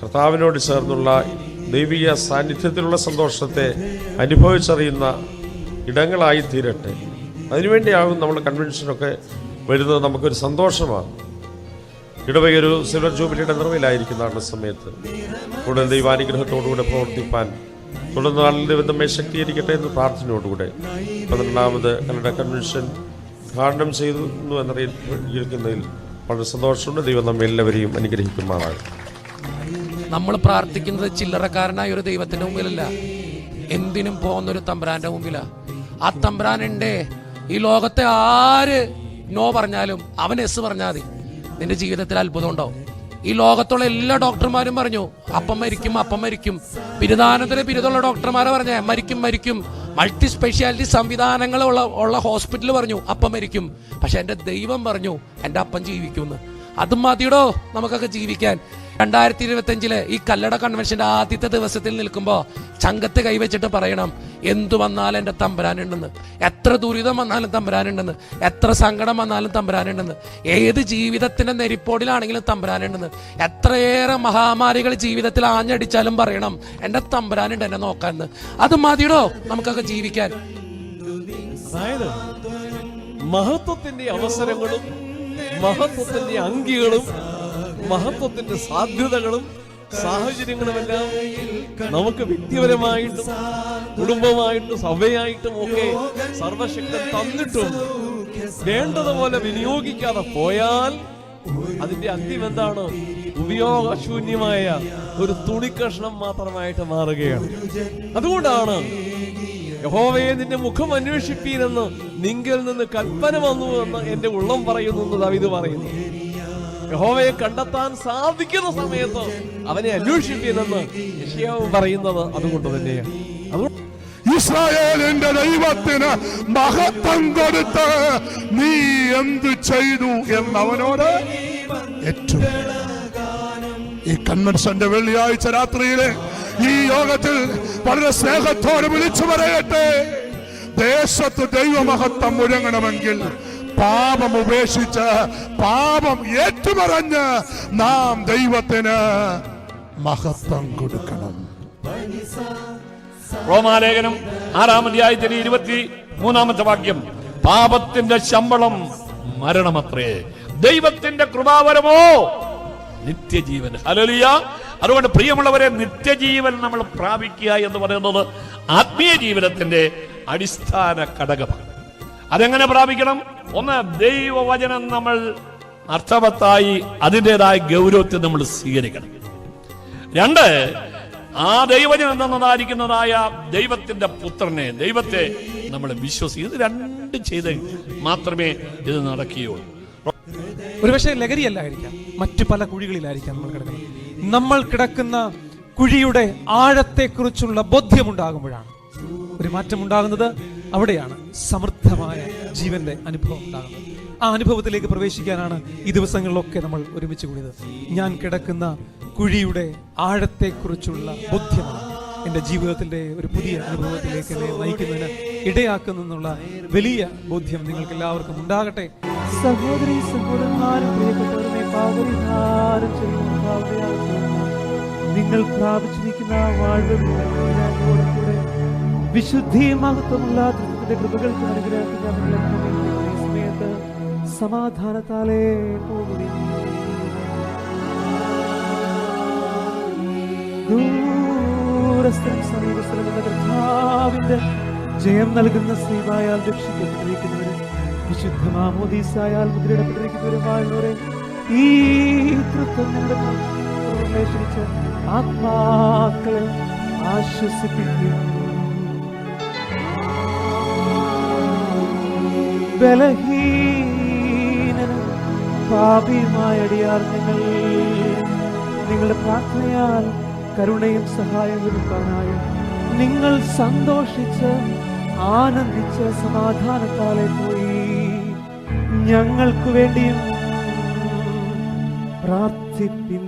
കർത്താവിനോട് ചേർന്നുള്ള ദൈവിക സാന്നിധ്യത്തിലുള്ള സന്തോഷത്തെ അനുഭവിച്ചറിയുന്ന ഇടങ്ങളായി തീരട്ടെ. അതിനുവേണ്ടിയാകും നമ്മൾ കൺവെൻഷനൊക്കെ വരുന്നത്. നമുക്കൊരു സന്തോഷമാണ്. ഇടവകയൊരു സിൽവർ ജൂബിലിയുടെ നിറവിലായിരിക്കുന്നതാണ് സമയത്ത്. കൂടുതൽ ദൈവാനുഗ്രഹത്തോടുകൂടെ പ്രവർത്തിപ്പാൻ തുടർന്ന് നാളിൽ ദൈവം നമ്മെ ശക്തീകരിക്കട്ടെ എന്ന് പ്രാർത്ഥനയോടുകൂടെ പന്ത്രണ്ടാമത് കന്നഡ കൺവെൻഷൻ ഉദ്ഘാടനം ചെയ്തു എന്നറിയിക്കുന്നതിൽ വളരെ സന്തോഷമുണ്ട്. ദൈവം നമ്മെ എല്ലാവരെയും അനുഗ്രഹിക്കുമാറാണ് നമ്മൾ പ്രാർത്ഥിക്കുന്നത് ചില്ലറക്കാരനായ ഒരു ദൈവത്തിന്റെ മുമ്പിലല്ല. എന്തിനും പോകുന്ന ഒരു തമ്പ്രാന്റെ മുമ്പിലാ. ആ തമ്പുരാനുണ്ട്. ഈ ലോകത്തെ ആര് നോ പറഞ്ഞാലും അവൻ എസ് പറഞ്ഞാൽ മതി. നിന്റെ ജീവിതത്തിൽ അത്ഭുതം ഉണ്ടാവും ഈ ലോകത്തുള്ള എല്ലാ ഡോക്ടർമാരും പറഞ്ഞു അപ്പം മരിക്കും അപ്പം മരിക്കും. ബിരുദാനന്തര ബിരുദമുള്ള ഡോക്ടർമാരെ പറഞ്ഞേ മരിക്കും മരിക്കും. മൾട്ടി സ്പെഷ്യാലിറ്റി സംവിധാനങ്ങൾ ഉള്ള ഉള്ള ഹോസ്പിറ്റൽ പറഞ്ഞു അപ്പം മരിക്കും. പക്ഷെ എന്റെ ദൈവം പറഞ്ഞു എന്റെ അപ്പം ജീവിക്കുമെന്ന്. അതും മതിയടോ നമുക്കൊക്കെ ജീവിക്കാൻ. രണ്ടായിരത്തി ഇരുപത്തഞ്ചിൽ ഈ കല്ലട കൺവെൻഷന്റെ ആദ്യത്തെ ദിവസത്തിൽ നിൽക്കുമ്പോൾ ചങ്കത്ത് കൈവച്ചിട്ട് പറയണം എന്തു വന്നാലും എന്റെ തമ്പരാനുണ്ടെന്ന്. എത്ര ദുരിതം വന്നാലും തമ്പരാനുണ്ടെന്ന്. എത്ര സങ്കടം വന്നാലും തമ്പരാനുണ്ടെന്ന്. ഏത് ജീവിതത്തിന്റെ നെരിപ്പോടിലാണെങ്കിലും തമ്പരാനുണ്ടെന്ന്. എത്രയേറെ മഹാമാരികൾ ജീവിതത്തിൽ ആഞ്ഞടിച്ചാലും പറയണം എന്റെ തമ്പരാനുണ്ട് എന്നെ നോക്കാമെന്ന് അത് മതിയടോ നമുക്കൊക്കെ ജീവിക്കാൻ. അതായത് മഹത്വത്തിന്റെ അവസരങ്ങളും മഹത്വത്തിന്റെ അങ്കികളും മഹത്വത്തിന്റെ സാധ്യതകളും സാഹചര്യങ്ങളുമെല്ലാം നമുക്ക് വ്യക്തിപരമായിട്ടും കുടുംബമായിട്ടും സഭയായിട്ടും ഒക്കെ സർവശക്തി തന്നിട്ടും വേണ്ടതുപോലെ വിനിയോഗിക്കാതെ പോയാൽ അതിന്റെ അന്ത്യം എന്താണ്? ഉപയോഗശൂന്യമായ ഒരു തുണിക്കഷ്ണം മാത്രമായിട്ട് മാറുകയാണ്. അതുകൊണ്ടാണ് യഹോവയെ നിന്റെ മുഖം അന്വേഷിപ്പീനെന്ന് നിങ്കിൽ നിന്ന് കൽപ്പന വന്നു എന്ന് എന്റെ ഉള്ളം പറയുന്നു എന്ന് ദാവീദ് പറയുന്നു. യഹോവയെ കണ്ടെത്താൻ സാധിക്കുന്ന സമയത്ത് അവനെ അന്വേഷിക്കുന്നെന്ന് യശയാവ് പറയുന്നത് അതുകൊണ്ട് തന്നെയാണ്. ഇസ്രായേലിന്റെ ദൈവത്തിന് മഹത്വം കൊടുത്ത് നീ എന്തു ചെയ്തു എന്നവനോട് ഏറ്റു. ഈ കൺവെൻഷന്റെ വെള്ളിയാഴ്ച രാത്രിയിലെ ഈ യോഗത്തിൽ വളരെ സ്നേഹത്തോടെ വിളിച്ചു പറയട്ടെ. ദേശത്ത് ദൈവമഹത്വം മുഴങ്ങണമെങ്കിൽ പാപം ഉപേക്ഷിച്ച് പാപം ഏറ്റുമറഞ്ഞ് നാം ദൈവത്തിന് മഹത്വം കൊടുക്കണം. റോമാലേഖനം ആറാം അധ്യായത്തിന് ഇരുപത്തി മൂന്നാമത്തെ വാക്യം. പാപത്തിന്റെ ശമ്പളം മരണമത്രേ. ദൈവത്തിന്റെ കൃപാവരമോ? നിത്യജീവൻ ഹലലിയ അതുകൊണ്ട് പ്രിയമുള്ളവരെ നിത്യജീവൻ നമ്മൾ പ്രാപിക്കുക എന്ന് പറയുന്നത് ആത്മീയ ജീവിതത്തിന്റെ അടിസ്ഥാന ഘടകമാണ്. അതെങ്ങനെ പ്രാപിക്കണം? ഒന്ന് ദൈവവചനം നമ്മൾ അർത്ഥവത്തായി അതിന്റെതായ ഗൗരവത്തെ നമ്മൾ സ്വീകരിക്കണം. രണ്ട് ആ ദൈവജനം തന്നതായിരിക്കുന്നതായ ദൈവത്തിന്റെ പുത്രനെ ദൈവത്തെ നമ്മൾ വിശ്വസിക്കും. ഇത് രണ്ട് ചെയ്ത് മാത്രമേ ഇത് നടക്കുകയുള്ളൂ. ഒരുപക്ഷെ ലഹരിയല്ലായിരിക്കാം മറ്റു പല കുഴികളിലായിരിക്കാം നമ്മൾ കിടക്കുന്നത്. നമ്മൾ കിടക്കുന്ന കുഴിയുടെ ആഴത്തെക്കുറിച്ചുള്ള ബോധ്യമുണ്ടാകുമ്പോഴാണ് ഒരു മാറ്റം ഉണ്ടാകുന്നത് അവിടെയാണ് സമൃദ്ധമായ ജീവന്റെ അനുഭവം ഉണ്ടാകുന്നത് ആ അനുഭവത്തിലേക്ക് പ്രവേശിക്കാനാണ് ഈ ദിവസങ്ങളിലൊക്കെ നമ്മൾ ഒരുമിച്ച് കൂടിയത് ഞാൻ കിടക്കുന്ന കുഴിയുടെ ആഴത്തെക്കുറിച്ചുള്ള ബോധ്യമാണ് എന്റെ ജീവിതത്തിന്റെ ഒരു പുതിയ അനുഭവത്തിലേക്ക് എന്നെ നയിക്കുന്നതിന് ഇടയാക്കുന്നുള്ള വലിയ ബോധ്യം നിങ്ങൾക്ക് എല്ലാവർക്കും ഉണ്ടാകട്ടെ സഹോദരി. നിങ്ങൾ പ്രാപിച്ചിരിക്കുന്ന വാഴ്വ് വിശുദ്ധി മഹത്വമുള്ള കൃപകൾക്ക് അനുഗ്രഹത്തിന്റെ സമാധാനത്താലേ സമീപസ്ഥനും കർത്താവിന്റെ ജയം നൽകുന്ന സ്ത്രീവായാൽ രക്ഷിക്കപ്പെട്ടിരിക്കുന്നവരും വിശുദ്ധ മാമോദീസായാൽ മുദ്രയിടപ്പെട്ടിരിക്കുന്നവരുമായുള്ളവരെ ഈ തൃത്വം ആത്മാക്കളെ ആശ്വസിപ്പിക്കും ബലഹീനനും പാപിയുമായ അടിയാർ നിങ്ങൾ. നിങ്ങളുടെ പ്രാർത്ഥനയാൽ കരുണയും സഹായവും ഒരുക്കാനായും നിങ്ങൾ സന്തോഷിച്ച് ആനന്ദിച്ച് സമാധാനത്താലെ പോയി. ഞങ്ങൾക്ക് വേണ്ടിയും പ്രാർത്ഥിപ്പിൻ